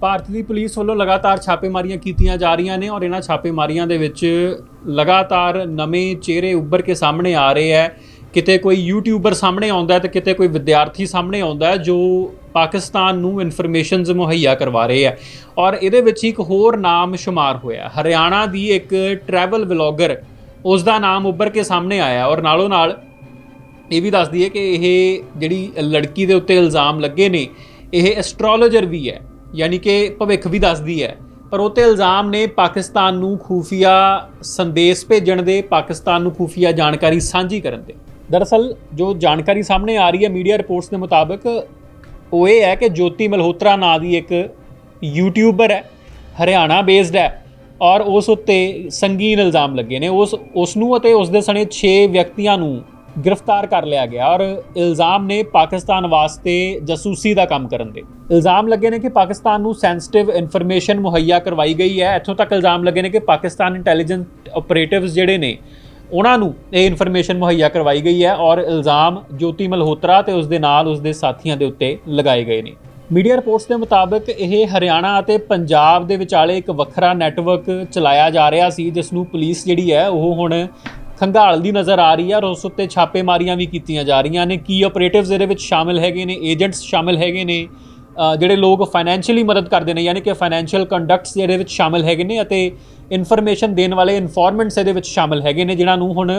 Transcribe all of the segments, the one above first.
ਭਾਰਤ ਦੀ police ਵੱਲੋਂ ਲਗਾਤਾਰ ਛਾਪੇਮਾਰੀਆਂ ਕੀਤੀਆਂ ਜਾ ਰਹੀਆਂ ਨੇ ਔਰ ਇਹਨਾਂ ਛਾਪੇਮਾਰੀਆਂ ਦੇ ਵਿੱਚ ਲਗਾਤਾਰ ਨਵੇਂ ਚਿਹਰੇ ਉੱਭਰ ਕੇ ਸਾਹਮਣੇ ਆ ਰਹੇ ਹੈ। ਕਿਤੇ ਕੋਈ ਯੂਟਿਊਬਰ ਸਾਹਮਣੇ ਆਉਂਦਾ ਹੈ ਤੇ ਕਿਤੇ ਕੋਈ ਵਿਦਿਆਰਥੀ ਸਾਹਮਣੇ ਆਉਂਦਾ ਹੈ ਜੋ ਪਾਕਿਸਤਾਨ ਨੂੰ ਇਨਫੋਰਮੇਸ਼ਨਸ ਮੁਹੱਈਆ ਕਰਵਾ ਰਹੇ ਹੈ। ਔਰ ਇਹਦੇ ਵਿੱਚ ਇੱਕ ਹੋਰ ਨਾਮ ਸ਼ੁਮਾਰ ਹੋਇਆ ਹਰਿਆਣਾ ਦੀ ਇੱਕ ਟਰੈਵਲ ਵਲੌਗਰ ਉਸ ਦਾ ਨਾਮ ਉੱਭਰ ਕੇ ਸਾਹਮਣੇ ਆਇਆ ਔਰ ਨਾਲੋਂ ਨਾਲ ਇਹ ਵੀ ਦੱਸਦੀ ਹੈ ਕਿ ਇਹ ਜਿਹੜੀ ਲੜਕੀ ਦੇ ਉੱਤੇ ਇਲਜ਼ਾਮ ਲੱਗੇ ਨੇ, ਇਹ ਐਸਟ੍ਰੋਲੋਜਰ ਵੀ ਹੈ। ਯਾਨੀ ਕਿ ਭਵਿੱਖ ਵੀ ਦੱਸਦੀ ਹੈ। ਪਰ ਉਹ ਤੇ ਇਲਜ਼ਾਮ ਨੇ ਪਾਕਿਸਤਾਨ ਨੂੰ ਖੂਫੀਆ ਸੰਦੇਸ਼ ਭੇਜਣ ਦੇ, ਪਾਕਿਸਤਾਨ ਨੂੰ ਖੂਫੀਆ ਜਾਣਕਾਰੀ ਸਾਂਝੀ ਕਰਨ ਦੇ। ਦਰਅਸਲ ਜੋ ਜਾਣਕਾਰੀ ਸਾਹਮਣੇ ਆ ਰਹੀ ਹੈ ਮੀਡੀਆ ਰਿਪੋਰਟਸ ਦੇ ਮੁਤਾਬਕ, ਉਹ ਇਹ ਹੈ ਕਿ ਜੋਤੀ ਮਲਹੋਤਰਾ ਨਾਂ ਦੀ ਇੱਕ ਯੂਟਿਊਬਰ ਹੈ, ਹਰਿਆਣਾ ਬੇਸਡ ਹੈ ਔਰ ਉਸ ਉੱਤੇ ਸੰਗੀਨ ਇਲਜ਼ਾਮ ਲੱਗੇ ਨੇ। ਉਸ ਉਸ ਨੂੰ ਅਤੇ ਉਸ ਦੇ ਸਣੇ 6 ਵਿਅਕਤੀਆਂ ਨੂੰ ਗ੍ਰਿਫਤਾਰ ਕਰ ਲਿਆ ਗਿਆ ਔਰ ਇਲਜ਼ਾਮ ਨੇ ਪਾਕਿਸਤਾਨ ਵਾਸਤੇ ਜਾਸੂਸੀ ਦਾ ਕੰਮ ਕਰਨ ਦੇ। ਇਲਜ਼ਾਮ ਲੱਗੇ ਨੇ ਕਿ ਪਾਕਿਸਤਾਨ ਨੂੰ ਸੈਂਸਿਟਿਵ ਇਨਫੋਰਮੇਸ਼ਨ ਮੁਹੱਈਆ ਕਰਵਾਈ ਗਈ ਹੈ। ਇੱਥੋਂ ਤੱਕ ਇਲਜ਼ਾਮ ਲੱਗੇ ਨੇ ਕਿ ਪਾਕਿਸਤਾਨ ਇੰਟੈਲੀਜੈਂਟ ਆਪਰੇਟਿਵਸ ਜਿਹੜੇ ਨੇ, ਉਹਨਾਂ ਨੂੰ ਇਹ ਇਨਫੋਰਮੇਸ਼ਨ ਮੁਹੱਈਆ ਕਰਵਾਈ ਗਈ ਹੈ ਔਰ ਇਲਜ਼ਾਮ ਜੋਤੀ ਮਲਹੋਤਰਾ ਤੇ ਉਸ ਦੇ ਨਾਲ ਉਸ ਦੇ ਸਾਥੀਆਂ ਦੇ ਉੱਤੇ ਲਗਾਏ ਗਏ ਨੇ। ਮੀਡੀਆ ਰਿਪੋਰਟਸ ਦੇ ਮੁਤਾਬਕ ਇਹ ਹਰਿਆਣਾ ਅਤੇ ਪੰਜਾਬ ਦੇ ਵਿਚਾਲੇ ਇੱਕ ਵੱਖਰਾ ਨੈਟਵਰਕ ਚਲਾਇਆ ਜਾ ਰਿਹਾ ਸੀ, ਜਿਸ ਨੂੰ ਪੁਲਿਸ ਜਿਹੜੀ ਹੈ ਉਹ ਹੁਣ ਖੰਗਾਲਦੀ ਨਜ਼ਰ ਆ ਰਹੀ ਹੈ ਔਰ ਉਸ ਉੱਤੇ ਛਾਪੇਮਾਰੀਆਂ ਵੀ ਕੀਤੀਆਂ ਜਾ ਰਹੀਆਂ ਨੇ। ਕੀ ਆਪਰੇਟਿਵਸ ਇਹਦੇ ਵਿੱਚ ਸ਼ਾਮਿਲ ਹੈਗੇ ਨੇ? ਏਜੰਟਸ ਸ਼ਾਮਿਲ ਹੈਗੇ ਨੇ? ਜਿਹੜੇ ਲੋਕ ਫਾਈਨੈਂਸ਼ੀਅਲੀ ਮਦਦ ਕਰਦੇ ਨੇ, ਯਾਨੀ ਕਿ ਫਾਈਨੈਂਸ਼ੀਅਲ ਕੰਡਕਟਸ ਜਿਹੜੇ ਵਿੱਚ ਸ਼ਾਮਿਲ ਹੈਗੇ ਨੇ ਅਤੇ ਇਨਫੋਰਮੇਸ਼ਨ ਦੇਣ ਵਾਲੇ ਇਨਫੋਰਮੈਂਟਸ ਇਹਦੇ ਵਿੱਚ ਸ਼ਾਮਿਲ ਹੈਗੇ ਨੇ, ਜਿਨ੍ਹਾਂ ਨੂੰ ਹੁਣ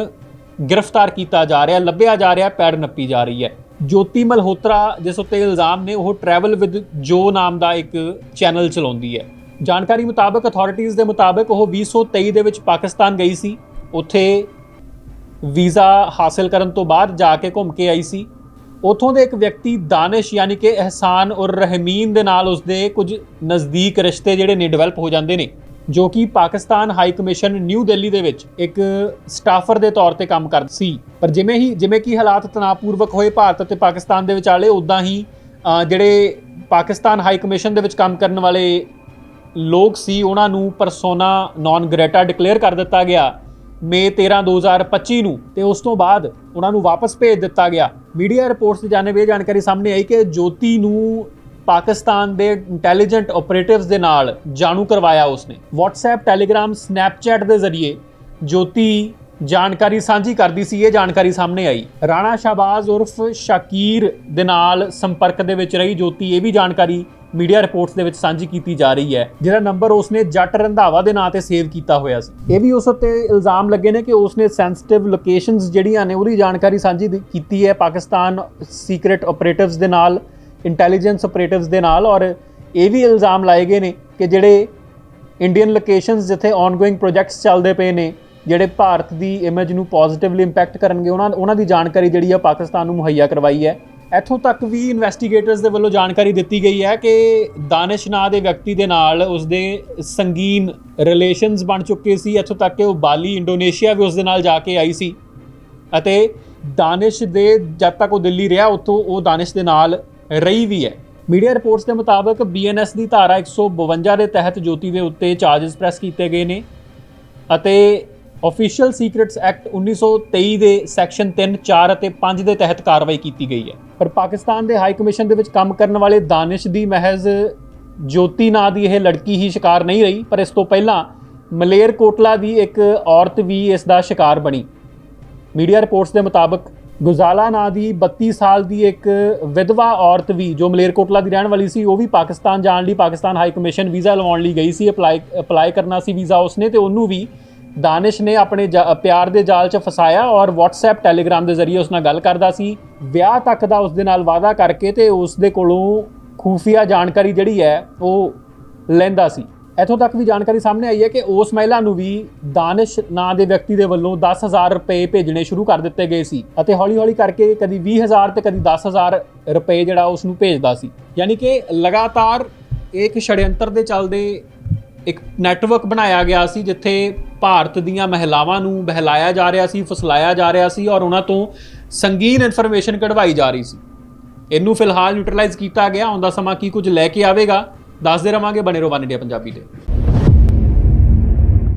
ਗ੍ਰਿਫਤਾਰ ਕੀਤਾ ਜਾ ਰਿਹਾ, ਲੱਭਿਆ ਜਾ ਰਿਹਾ, ਪੈੜ ਨੱਪੀ ਜਾ ਰਹੀ ਹੈ। ਜੋਤੀ ਮਲਹੋਤਰਾ, ਜਿਸ ਉੱਤੇ ਇਲਜ਼ਾਮ ਨੇ, ਉਹ ਟਰੈਵਲ ਵਿਦ ਜੋ ਨਾਮ ਦਾ ਇੱਕ ਚੈਨਲ ਚਲਾਉਂਦੀ ਹੈ। ਜਾਣਕਾਰੀ ਮੁਤਾਬਕ ਅਥਾਰਟੀਆਂ ਦੇ ਮੁਤਾਬਕ ਉਹ 2023 ਦੇ ਵਿੱਚ ਪਾਕਿਸਤਾਨ ਗਈ ਸੀ। ਉੱਥੇ ਵੀਜ਼ਾ ਹਾਸਲ ਕਰਨ ਤੋਂ ਬਾਅਦ ਜਾ ਕੇ ਘੁੰਮ ਕੇ ਆਈ ਸੀ। ਉਥੋਂ ਦੇ ਇੱਕ ਵਿਅਕਤੀ ਦਾਨਿਸ਼ ਯਾਨੀ ਕਿ ਅਹਿਸਾਨ ਔਰ ਰਹਿਮੀਨ ਦੇ ਨਾਲ ਉਸਦੇ ਕੁਝ ਨਜ਼ਦੀਕ ਰਿਸ਼ਤੇ ਜਿਹੜੇ ਨੇ ਡਿਵੈਲਪ ਹੋ ਜਾਂਦੇ ਨੇ, ਜੋ ਕਿ Pakistan high commission new Delhi ਦੇ ਵਿੱਚ ਇੱਕ ਸਟਾਫਰ ਦੇ ਤੌਰ ਤੇ ਕੰਮ ਕਰਦੀ ਸੀ। ਪਰ ਜਿਵੇਂ ਹੀ, ਜਿਵੇਂ ਕਿ ਹਾਲਾਤ ਤਣਾਅਪੂਰਵਕ ਹੋਏ ਭਾਰਤ ਅਤੇ ਪਾਕਿਸਤਾਨ ਦੇ ਵਿਚਾਲੇ ਉਦਾਂ ਹੀ ਜਿਹੜੇ ਪਾਕਿਸਤਾਨ ਹਾਈ ਕਮਿਸ਼ਨ ਦੇ ਵਿੱਚ ਕੰਮ ਕਰਨ ਵਾਲੇ ਲੋਕ ਸੀ, ਉਹਨਾਂ ਨੂੰ ਪਰਸੋਨਾ ਨਾਨ ਗ੍ਰੇਟਾ ਡਿਕਲੇਅਰ ਕਰ ਦਿੱਤਾ ਗਿਆ। ਮਈ 13 2025 ਨੂੰ ਤੇ ਉਸ ਤੋਂ ਬਾਅਦ ਉਹਨਾਂ ਨੂੰ ਵਾਪਸ ਭੇਜ ਦਿੱਤਾ ਗਿਆ। ਮੀਡੀਆ ਰਿਪੋਰਟਸ ਦੀ ਜਾਣਬ ਇਹ ਜਾਣਕਾਰੀ ਸਾਹਮਣੇ ਆਈ ਕਿ ਜੋਤੀ ਨੂੰ ਪਾਕਿਸਤਾਨ ਦੇ ਇੰਟੈਲੀਜੈਂਟ ਆਪਰੇਟਿਵਸ ਦੇ ਨਾਲ ਜਾਣੂ ਕਰਵਾਇਆ ਉਸਨੇ। WhatsApp, Telegram, Snapchat ਦੇ ਜ਼ਰੀਏ ਜੋਤੀ ਜਾਣਕਾਰੀ ਸਾਂਝੀ ਕਰਦੀ ਸੀ, ਇਹ ਜਾਣਕਾਰੀ ਸਾਹਮਣੇ ਆਈ। ਰਾਣਾ ਸ਼ਾਬਾਜ਼ ਉਰਫ ਸ਼ਾਕੀਰ ਦੇ ਨਾਲ ਸੰਪਰਕ ਦੇ ਵਿੱਚ ਰਹੀ। ਜੋਤੀ, ਇਹ ਵੀ ਜਾਣਕਾਰੀ ਮੀਡੀਆ ਰਿਪੋਰਟਸ ਦੇ ਵਿੱਚ ਸਾਂਝੀ ਕੀਤੀ ਜਾ ਰਹੀ ਹੈ ਜਿਹੜਾ ਨੰਬਰ ਉਸਨੇ ਜੱਟ ਰੰਧਾਵਾ ਦੇ ਨਾਂ ਤੇ ਸੇਵ ਕੀਤਾ ਹੋਇਆ ਸੀ। ਇਹ ਵੀ ਉਸ ਉੱਤੇ ਇਲਜ਼ਾਮ ਲੱਗੇ ਨੇ ਕਿ ਉਸਨੇ ਸੈਂਸਿਟਿਵ ਲੋਕੇਸ਼ਨਸ ਜਿਹੜੀਆਂ ਨੇ ਉਹਦੀ ਜਾਣਕਾਰੀ ਸਾਂਝੀ ਕੀਤੀ ਹੈ, ਪਾਕਿਸਤਾਨ ਸੀਕ੍ਰੀਟ ਆਪਰੇਟਿਵਸ ਦੇ ਨਾਲ ਇੰਟੈਲੀਜੈਂਸ ਆਪਰੇਟਿਵਸ ਦੇ ਨਾਲ, ਔਰ ਇਹ ਵੀ ਇਲਜ਼ਾਮ ਲਾਏ ਗਏ ਨੇ ਕਿ ਜਿਹੜੇ ਇੰਡੀਅਨ ਲੋਕੇਸ਼ਨਸ ਜਿੱਥੇ ਆਨਗੋਇੰਗ ਪ੍ਰੋਜੈਕਟਸ ਚੱਲਦੇ ਪਏ ਨੇ, ਜਿਹੜੇ ਭਾਰਤ ਦੀ ਇਮੇਜ ਨੂੰ ਪੋਜ਼ਿਟਿਵਲੀ ਇੰਪੈਕਟ ਕਰਨਗੇ, ਉਹਨਾਂ ਉਹਨਾਂ ਦੀ ਜਾਣਕਾਰੀ ਜਿਹੜੀ ਆ ਪਾਕਿਸਤਾਨ ਨੂੰ ਮੁਹੱਈਆ ਕਰਵਾਈ ਹੈ। ਇੱਥੋਂ ਤੱਕ ਵੀ ਇਨਵੈਸਟੀਗੇਟਰਸ ਦੇ ਵੱਲੋਂ ਜਾਣਕਾਰੀ ਦਿੱਤੀ ਗਈ ਹੈ ਕਿ ਦਾਨਿਸ਼ ਨਾਂ ਦੇ ਵਿਅਕਤੀ ਦੇ ਨਾਲ ਉਸਦੇ ਸੰਗੀਨ ਰਿਲੇਸ਼ਨਸ ਬਣ ਚੁੱਕੇ ਸੀ। ਇੱਥੋਂ ਤੱਕ ਕਿ ਉਹ ਬਾਲੀ ਇੰਡੋਨੇਸ਼ੀਆ ਵੀ ਉਸਦੇ ਨਾਲ ਜਾ ਕੇ ਆਈ ਸੀ। ਅਤੇ ਦਾਨਿਸ਼ ਦੇ ਜਦ ਤੱਕ ਉਹ ਦਿੱਲੀ ਰਿਹਾ, ਉੱਥੋਂ ਉਹ ਦਾਨਿਸ਼ ਦੇ ਨਾਲ ਰਹੀ ਵੀ ਹੈ। ਮੀਡੀਆ ਰਿਪੋਰਟਸ ਦੇ ਮੁਤਾਬਕ ਬੀਐਨਐਸ ਦੀ ਧਾਰਾ 152 ਦੇ ਤਹਿਤ ਜੋਤੀ ਦੇ ਉੱਤੇ ਚਾਰजेस ਪ੍ਰੈਸ ਕੀਤੇ ਗਏ ਨੇ ਅਤੇ ਆਫੀਸ਼ੀਅਲ ਸੀਕ੍ਰੀਟਸ ਐਕਟ 1923 ਦੇ ਸੈਕਸ਼ਨ 3 4 ਅਤੇ 5 ਦੇ ਤਹਿਤ ਕਾਰਵਾਈ ਕੀਤੀ ਗਈ ਹੈ। ਪਰ ਪਾਕਿਸਤਾਨ ਦੇ ਹਾਈ ਕਮਿਸ਼ਨ ਦੇ ਵਿੱਚ ਕੰਮ ਕਰਨ ਵਾਲੇ ਦਾਨਿਸ਼ ਦੀ ਮਹਿਜ਼ ਜੋਤੀ ਨਾਂ ਦੀ ਇਹ ਲੜਕੀ ਹੀ ਸ਼ਿਕਾਰ ਨਹੀਂ ਰਹੀ, ਪਰ ਇਸ ਤੋਂ ਪਹਿਲਾਂ ਮਲੇਰ ਕੋਟਲਾ ਦੀ ਇੱਕ ਔਰਤ ਵੀ ਇਸ ਦਾ ਸ਼ਿਕਾਰ ਬਣੀ। ਮੀਡੀਆ ਰਿਪੋਰਟਸ ਦੇ ਮੁਤਾਬਕ ਗੁਜ਼ਾਲਾ ਨਾਂ ਦੀ 32 ਸਾਲ ਦੀ ਇੱਕ ਵਿਧਵਾ ਔਰਤ ਵੀ, ਜੋ ਮਲੇਰਕੋਟਲਾ ਦੀ ਰਹਿਣ ਵਾਲੀ ਸੀ, ਉਹ ਵੀ ਪਾਕਿਸਤਾਨ ਜਾਣ ਲਈ ਪਾਕਿਸਤਾਨ ਹਾਈ ਕਮਿਸ਼ਨ ਵੀਜ਼ਾ ਲਵਾਉਣ ਲਈ ਗਈ ਸੀ, ਅਪਲਾਈ ਅਪਲਾਈ ਕਰਨਾ ਸੀ ਵੀਜ਼ਾ ਉਸਨੇ ਤੇ ਉਹਨੂੰ ਵੀ ਦਾਨਿਸ਼ ਨੇ ਆਪਣੇ ਜਾ- ਪਿਆਰ ਦੇ ਜਾਲ 'ਚ ਫਸਾਇਆ ਔਰ WhatsApp, Telegram ਦੇ ਜ਼ਰੀਏ ਉਸ ਨਾਲ ਗੱਲ ਕਰਦਾ ਸੀ। ਵਿਆਹ ਤੱਕ ਦਾ ਉਸ ਦੇ ਨਾਲ ਵਾਅਦਾ ਕਰਕੇ ਤੇ ਉਸ ਦੇ ਕੋਲੋਂ ਖੂਫੀਆ ਜਾਣਕਾਰੀ ਜਿਹੜੀ ਹੈ, ਉਹ ਲੈਂਦਾ ਸੀ। ਇੱਥੋਂ ਤੱਕ ਵੀ ਜਾਣਕਾਰੀ ਸਾਹਮਣੇ ਆਈ ਹੈ ਕਿ ਉਸ ਮਹਿਲਾ ਨੂੰ ਵੀ ਦਾਨਿਸ਼ ਨਾਂ ਦੇ ਵਿਅਕਤੀ ਦੇ ਵੱਲੋਂ 10000 ਰੁਪਏ ਭੇਜਣੇ ਸ਼ੁਰੂ ਕਰ ਦਿੱਤੇ ਗਏ ਸੀ ਅਤੇ ਹੌਲੀ-ਹੌਲੀ ਕਰਕੇ ਕਦੀ 20000 ਤੇ ਕਦੀ 10000 ਰੁਪਏ ਜਿਹੜਾ ਉਸ ਨੂੰ ਭੇਜਦਾ ਸੀ। ਯਾਨੀ ਕਿ ਲਗਾਤਾਰ ਇੱਕ ਛੜਯੰਤਰ ਦੇ ਚੱਲਦੇ ਇੱਕ ਨੈਟਵਰਕ ਬਣਾਇਆ ਗਿਆ ਸੀ ਜਿੱਥੇ ਭਾਰਤ ਦੀਆਂ ਮਹਿਲਾਵਾਂ ਨੂੰ ਬਹਿਲਾਇਆ ਜਾ ਰਿਹਾ ਸੀ, ਫਸਲਾਇਆ ਜਾ ਰਿਹਾ ਸੀ ਔਰ ਉਹਨਾਂ ਤੋਂ ਸੰਗੀਨ ਇਨਫੋਰਮੇਸ਼ਨ ਕਢਵਾਈ ਜਾ ਰਹੀ ਸੀ। ਇਹਨੂੰ ਫਿਲਹਾਲ ਨਿਊਟਰਲਾਈਜ਼ ਕੀਤਾ ਗਿਆ ਆਉਂਦਾ ਸਮਾਂ ਕੀ ਕੁਝ ਲੈ ਕੇ ਆਵੇਗਾ? ਦੱਸਦੇ ਰਵਾਂਗੇ ਬਣੇ ਰਹੋ ਵਨ ਇੰਡੀਆ ਪੰਜਾਬੀ 'ਤੇ।